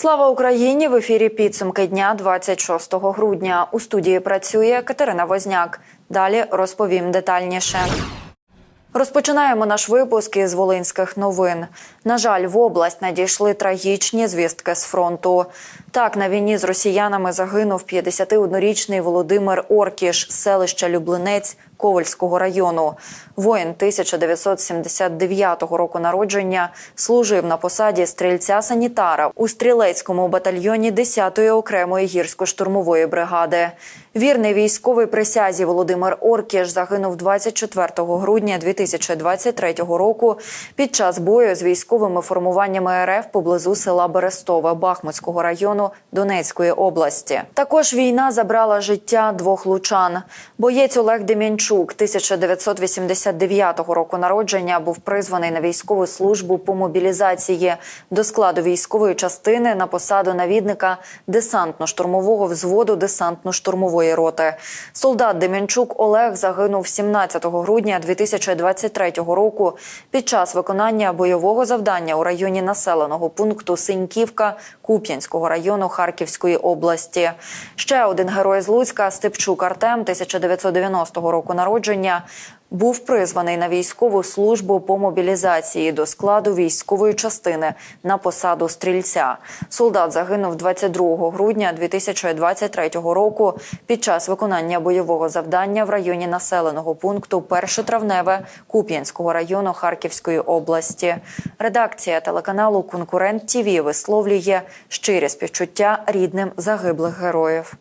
Слава Україні! В ефірі підсумки дня 26 грудня. У студії працює Катерина Возняк. Далі розповім детальніше. Розпочинаємо наш випуск із волинських новин. На жаль, в область надійшли трагічні звістки з фронту. Так, на війні з росіянами загинув 51-річний Володимир Оркіш з селища Люблинець Ковальського району. Воїн 1979 року народження служив на посаді стрільця-санітара у стрілецькому батальйоні 10-ї окремої гірсько-штурмової бригади. Вірний військовий присязі Володимир Оркіш загинув 24 грудня 2023 року під час бою з військовими формуваннями РФ поблизу села Берестове Бахмутського району Донецької області. Також війна забрала життя двох лучан. Боєць Олег Дем'янчук 1989 року народження був призваний на військову службу по мобілізації до складу військової частини на посаду навідника десантно-штурмового взводу десантно-штурмової роти. Солдат Дем'янчук Олег загинув 17 грудня 2023 року під час виконання бойового завдання у районі населеного пункту Синьківка Куп'янського району Харківської області. Ще один герой з Луцька Степчук Артем 1990 року народження. Був призваний на військову службу по мобілізації до складу військової частини на посаду стрільця. Солдат загинув 22 грудня 2023 року під час виконання бойового завдання в районі населеного пункту Першотравневе Куп'янського району Харківської області. Редакція телеканалу Конкурент ТІВІ висловлює щирі співчуття рідним загиблих героїв.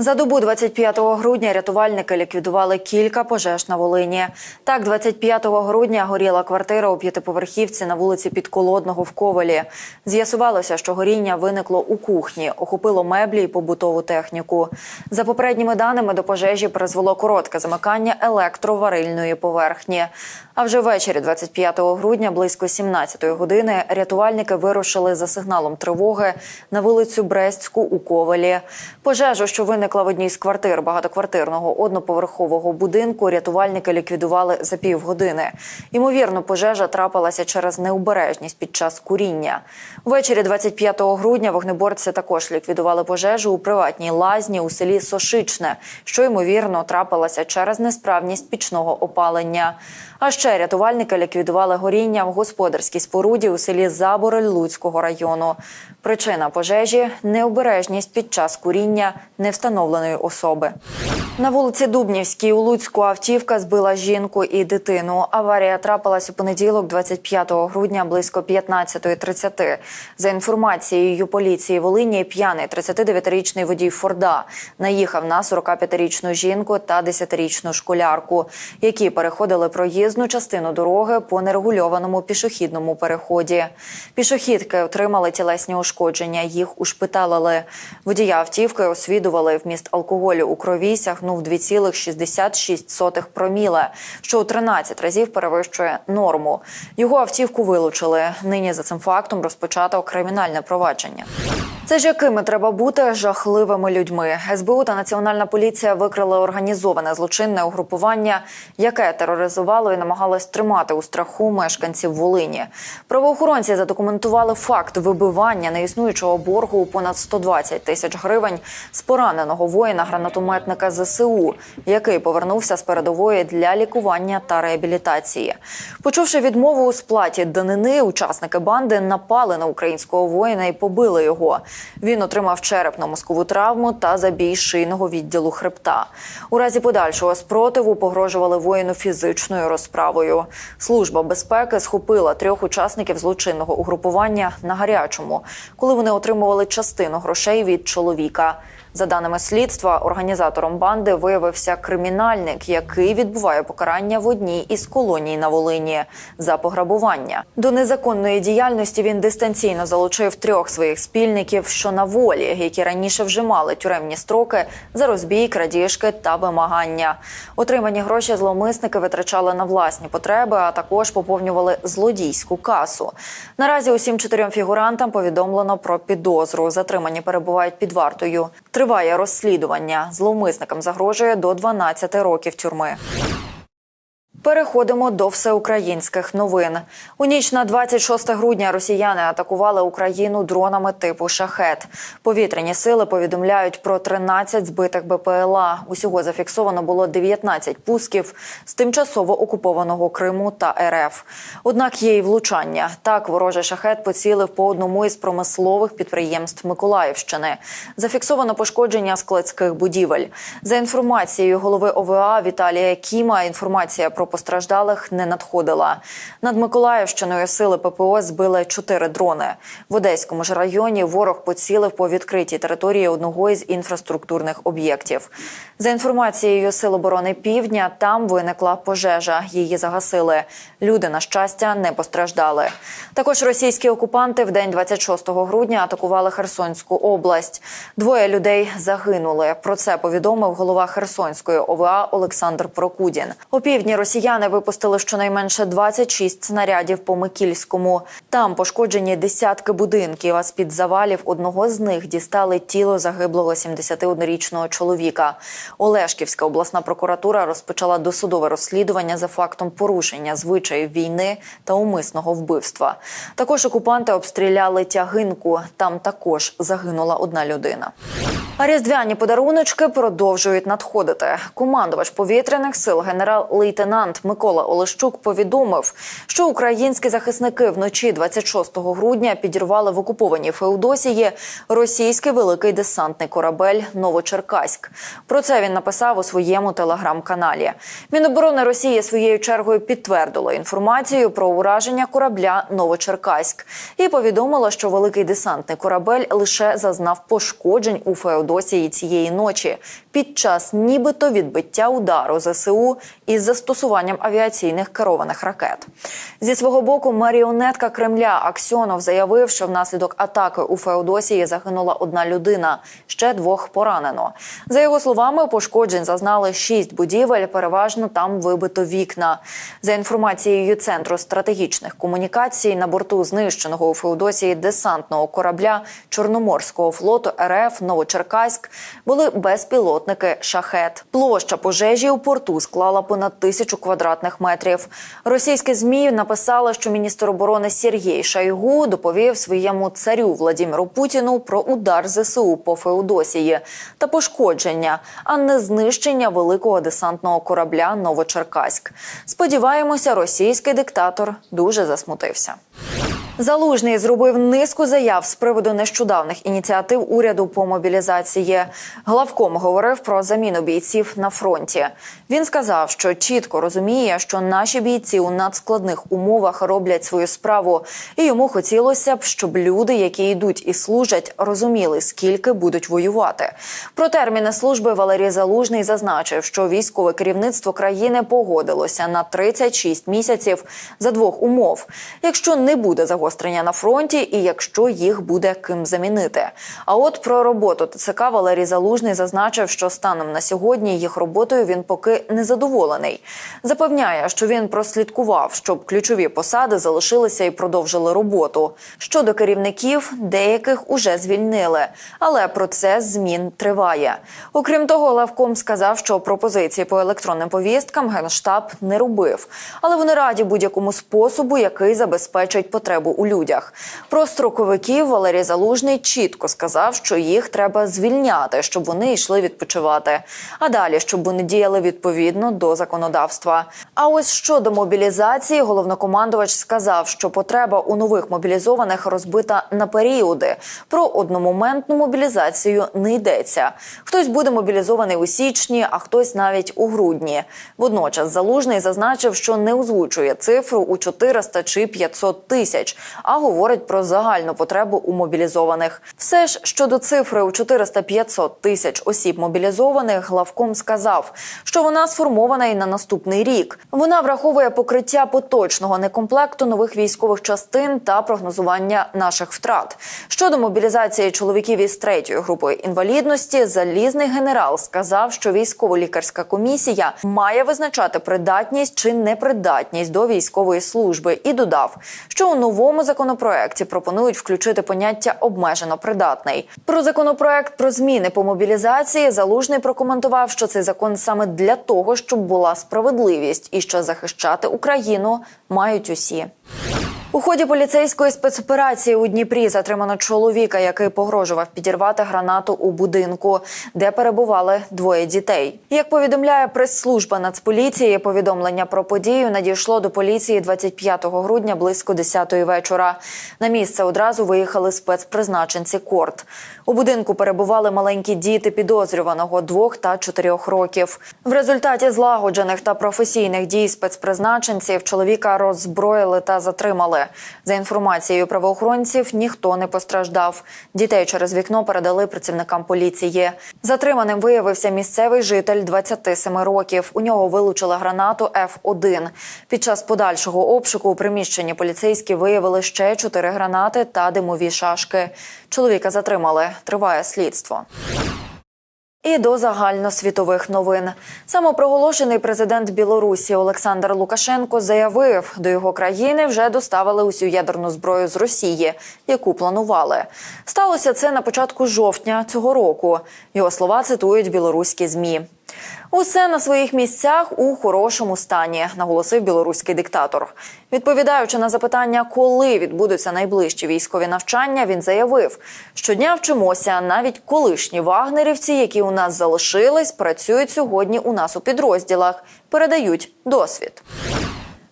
За добу 25 грудня рятувальники ліквідували кілька пожеж на Волині. Так, 25 грудня горіла квартира у п'ятиповерхівці на вулиці Підколодного в Ковалі. З'ясувалося, що горіння виникло у кухні, охопило меблі і побутову техніку. За попередніми даними до пожежі призвело коротке замикання електроварильної поверхні. А вже ввечері 25 грудня, близько 17 години, рятувальники вирушили за сигналом тривоги на вулицю Брестську у Ковалі. Пожежу, що виникла в одній з квартир багатоквартирного одноповерхового будинку, рятувальники ліквідували за півгодини. Ймовірно, пожежа трапилася через необережність під час куріння. Ввечері 25 грудня вогнеборці також ліквідували пожежу у приватній лазні у селі Сошичне, що ймовірно трапилася через несправність пічного опалення. А ще рятувальники ліквідували горіння в господарській споруді у селі Забороль Луцького району. Причина пожежі необережність під час куріння невстановленої особи. На вулиці Дубнівській у Луцьку автівка збила жінку і дитину. Аварія трапилась у понеділок, 25 грудня, близько 15.30. За інформацією поліції Волині, п'яний 39-річний водій Форда наїхав на 45-річну жінку та 10-річну школярку, які переходили проїзну частину дороги по нерегульованому пішохідному переході. Пішохідки отримали тілесні ушкодження. Їх ушпиталили. Водія автівки освідували вміст алкоголю у крові сягнув 2,66 проміле, що у 13 разів перевищує норму. Його автівку вилучили. Нині за цим фактом розпочато кримінальне провадження. Це ж якими треба бути жахливими людьми. СБУ та Національна поліція викрили організоване злочинне угрупування, яке тероризувало і намагалось тримати у страху мешканців Волині. Правоохоронці задокументували факт вибивання неіснуючого боргу у понад 120 тисяч гривень з пораненого воїна-гранатометника ЗСУ, який повернувся з передової для лікування та реабілітації. Почувши відмову у сплаті данини, учасники банди напали на українського воїна і побили його. Він отримав черепно-мозкову травму та забій шийного відділу хребта. У разі подальшого спротиву погрожували воїну фізичною розправою. Служба безпеки схопила трьох учасників злочинного угрупування на гарячому, коли вони отримували частину грошей від чоловіка. За даними слідства, організатором банди виявився кримінальник, який відбуває покарання в одній із колоній на Волині за пограбування. До незаконної діяльності він дистанційно залучив трьох своїх спільників, що на волі, які раніше вже мали тюремні строки за розбій, крадіжки та вимагання. Отримані гроші зловмисники витрачали на власні потреби, а також поповнювали злодійську касу. Наразі усім чотирьом фігурантам повідомлено про підозру. Затримані перебувають під вартою. Триває розслідування. Зловмисникам загрожує до 12 років тюрми. Переходимо до всеукраїнських новин. У ніч на 26 грудня росіяни атакували Україну дронами типу шахет. Повітряні сили повідомляють про 13 збитих БПЛА. Усього зафіксовано було 19 пусків з тимчасово окупованого Криму та РФ. Однак є й влучання. Так, ворожий шахет поцілив по одному із промислових підприємств Миколаївщини. Зафіксовано пошкодження складських будівель. За інформацією голови ОВА Віталія Кіма, інформація про постраждалих не надходила. Над Миколаївщиною сили ППО збили чотири дрони. В Одеському ж районі ворог поцілив по відкритій території одного із інфраструктурних об'єктів. За інформацією Сил оборони Півдня, там виникла пожежа. Її загасили. Люди, на щастя, не постраждали. Також російські окупанти в день 26 грудня атакували Херсонську область. Двоє людей загинули. Про це повідомив голова Херсонської ОВА Олександр Прокудін. У півдні росіяни випустили щонайменше 26 снарядів по Микільському. Там пошкоджені десятки будинків. А з під завалів одного з них дістали тіло загиблого 71-річного чоловіка. Олешківська обласна прокуратура розпочала досудове розслідування за фактом порушення звичаїв війни та умисного вбивства. Також окупанти обстріляли тягинку. Там також загинула одна людина. А різдвяні подаруночки продовжують надходити. Командувач повітряних сил генерал-лейтенант Микола Олещук повідомив, що українські захисники вночі 26 грудня підірвали в окупованій Феодосії російський великий десантний корабель Новочеркаськ. Про це він написав у своєму телеграм-каналі. Міноборони Росії своєю чергою підтвердило інформацію про ураження корабля Новочеркаськ і повідомило, що великий десантний корабель лише зазнав пошкоджень у Феодосії цієї ночі під час нібито відбиття удару ЗСУ із застосуванням авіаційних керованих ракет. Зі свого боку, маріонетка Кремля Аксьонов заявив, що внаслідок атаки у Феодосії загинула одна людина, ще двох поранено. За його словами, пошкоджень зазнали шість будівель. Переважно там вибито вікна. За інформацією центру стратегічних комунікацій на борту знищеного у Феодосії десантного корабля Чорноморського флоту РФ Новочеркаськ були безпілотники шахет. Площа пожежі у порту склала понад тисячу квадратних метрів. Російські змі написали, що міністр оборони Сергій Шайгу доповів своєму царю Владимиру Путіну про удар ЗСУ по Феодосії та пошкодження, а не знищення великого десантного корабля Новочеркаськ. Сподіваємося, російський диктатор дуже засмутився. Залужний зробив низку заяв з приводу нещодавних ініціатив уряду по мобілізації. Главком говорив про заміну бійців на фронті. Він сказав, що чітко розуміє, що наші бійці у надскладних умовах роблять свою справу, і йому хотілося б, щоб люди, які йдуть і служать, розуміли, скільки будуть воювати. Про терміни служби Валерій Залужний зазначив, що військове керівництво країни погодилося на 36 місяців за двох умов, якщо не буде загострення на фронті, і якщо їх буде ким замінити. А от про роботу ТЦК Валерій Залужний зазначив, що станом на сьогодні їх роботою він поки не задоволений. Запевняє, що він прослідкував, щоб ключові посади залишилися і продовжили роботу. Щодо керівників, деяких уже звільнили, але процес змін триває. Окрім того, Лавком сказав, що пропозиції по електронним повісткам генштаб не робив, але вони раді будь-якому способу, який забезпечить потребу у людях. Про строковиків Валерій Залужний чітко сказав, що їх треба звільняти, щоб вони йшли відпочивати. А далі, щоб вони діяли відповідно до законодавства. А ось щодо мобілізації, головнокомандувач сказав, що потреба у нових мобілізованих розбита на періоди. Про одномоментну мобілізацію не йдеться. Хтось буде мобілізований у січні, а хтось навіть у грудні. Водночас залужний зазначив, що не озвучує цифру у 400 чи 500 тисяч, а говорить про загальну потребу у мобілізованих. Все ж щодо цифри у 400-500 тисяч осіб мобілізованих, главком сказав, що вона сформована і на наступний рік. Вона враховує покриття поточного некомплекту нових військових частин та прогнозування наших втрат. Щодо мобілізації чоловіків із третьої групою інвалідності, залізний генерал сказав, що військово-лікарська комісія має визначати придатність чи непридатність до військової служби, і додав, що у новому новому законопроекті пропонують включити поняття обмежено придатний. Про законопроект про зміни по мобілізації залужний прокоментував, що цей закон саме для того, щоб була справедливість і що захищати Україну мають усі. У ході поліцейської спецоперації у Дніпрі затримано чоловіка, який погрожував підірвати гранату у будинку, де перебували двоє дітей. Як повідомляє прес-служба Нацполіції, повідомлення про подію надійшло до поліції 25 грудня близько 10-ї вечора. На місце одразу виїхали спецпризначенці Корт. У будинку перебували маленькі діти підозрюваного двох та чотирьох років. В результаті злагоджених та професійних дій спецпризначенців чоловіка роззброїли та затримали. За інформацією правоохоронців, ніхто не постраждав. Дітей через вікно передали працівникам поліції. Затриманим виявився місцевий житель 27 років. У нього вилучили гранату Ф1. Під час подальшого обшуку у приміщенні поліцейські виявили ще чотири гранати та димові шашки. Чоловіка затримали. Триває слідство. І до загальносвітових новин самопроголошений президент Білорусі Олександр Лукашенко заявив, до його країни вже доставили усю ядерну зброю з Росії, яку планували. Сталося це на початку жовтня цього року. Його слова цитують білоруські змі. Усе на своїх місцях у хорошому стані, наголосив білоруський диктатор. Відповідаючи на запитання, коли відбудуться найближчі військові навчання, він заявив, щодня вчимося. Навіть колишні вагнерівці, які у нас залишились, працюють сьогодні у нас у підрозділах, передають досвід.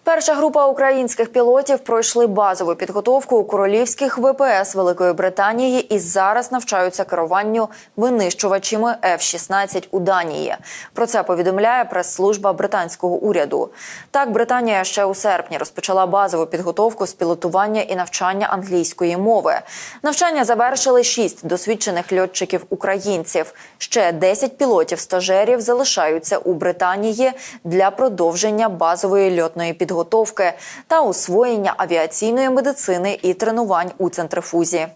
Перша група українських пілотів пройшли базову підготовку у королівських ВПС Великої Британії і зараз навчаються керуванню винищувачами F-16 у Данії. Про це повідомляє прес-служба британського уряду. Так, Британія ще у серпні розпочала базову підготовку з пілотування і навчання англійської мови. Навчання завершили шість досвідчених льотчиків українців. Ще 10 пілотів-стажерів залишаються у Британії для продовження базової льотної підготовки та освоєння авіаційної медицини і тренувань у центрифузі.